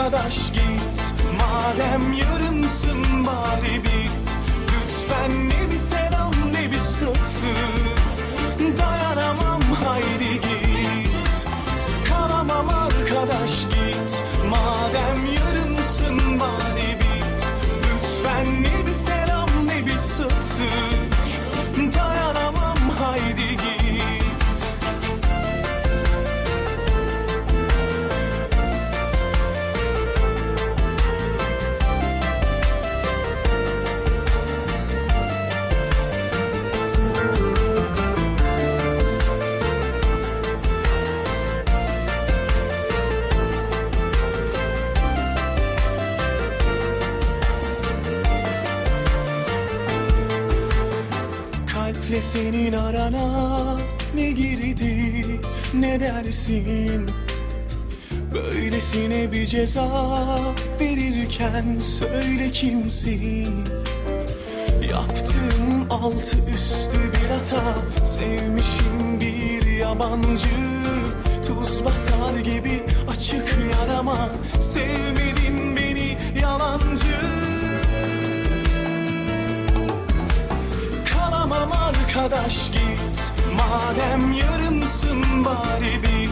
Arkadaş git. Madem yarımsın bari bit. Lütfen ne bir selam ne bir satır Kalple senin arana ne girdi ne dersin? Böylesine bir ceza verirken söyle kimsin? Yaptığım altı üstü bir hata Sevmişim bir yabancı. Tuz basar gibi açık yarama Sevmedin arkadaş git. Madem yarımsın bari bit